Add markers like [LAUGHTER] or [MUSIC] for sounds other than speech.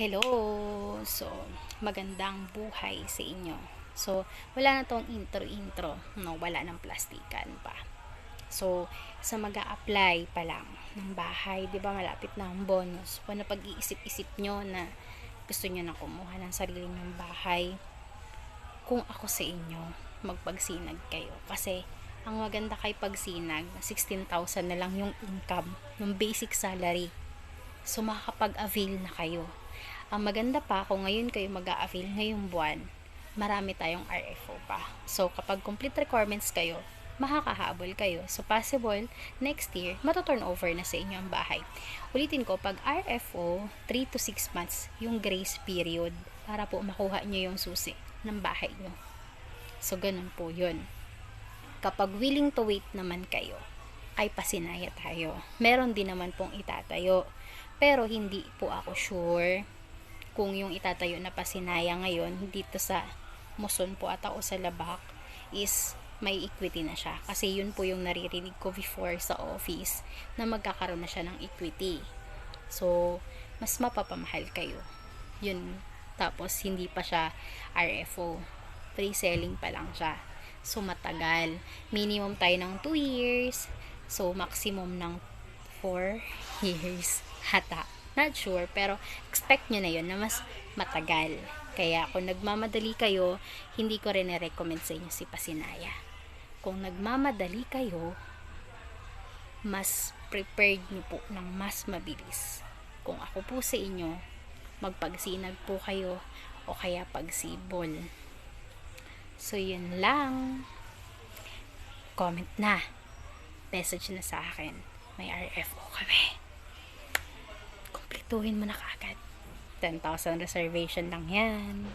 Hello! So, magandang buhay sa inyo. So, wala na tong intro-intro. No, wala ng plastikan pa. So, sa mag apply pa lang ng bahay, di ba malapit na ang bonus. Kung napag-iisip-isip nyo na gusto nyo na kumuha ng sarili ng bahay, kung ako sa inyo, magpagsinag kayo. Kasi, ang maganda kay pagsinag, 16,000 na lang yung income, yung basic salary. So, makakapag-avail na kayo. Ang maganda pa, kung ngayon kayo mag avail ngayong buwan, marami tayong RFO pa. So, kapag complete requirements kayo, makakahabol kayo. So, possible, next year, matuturn over na sa inyo ang bahay. Ulitin ko, pag RFO, 3 to 6 months, yung grace period, para po makuha nyo yung susi ng bahay nyo. So, ganun po yun. Kapag willing to wait naman kayo, ay pasinaya tayo. Meron din naman pong itatayo. Pero hindi po ako sure kung yung itatayo na pasinaya ngayon dito sa Muson po ata o sa Labak is may equity na siya. Kasi yun po yung naririnig ko before sa office na magkakaroon na siya ng equity. So, mas mapapamahal kayo. Yun. Tapos, hindi pa siya RFO. Free selling pa lang siya. So, matagal. Minimum tayo ng 2 years. So, maximum ng 4 [LAUGHS] years. Hata. Not sure, pero expect nyo na yun na mas matagal. Kaya kung nagmamadali kayo, hindi ko rin recommend sa inyo si Pasinaya. Kung nagmamadali kayo, mas prepared nyo po ng mas mabilis. Kung ako po sa inyo, magpagsinag po kayo o kaya pagsibol. So, yun lang. Comment na. Message na sa akin. May RFO kami. Saktuhin mo na kaagad. 10,000 reservation lang yan.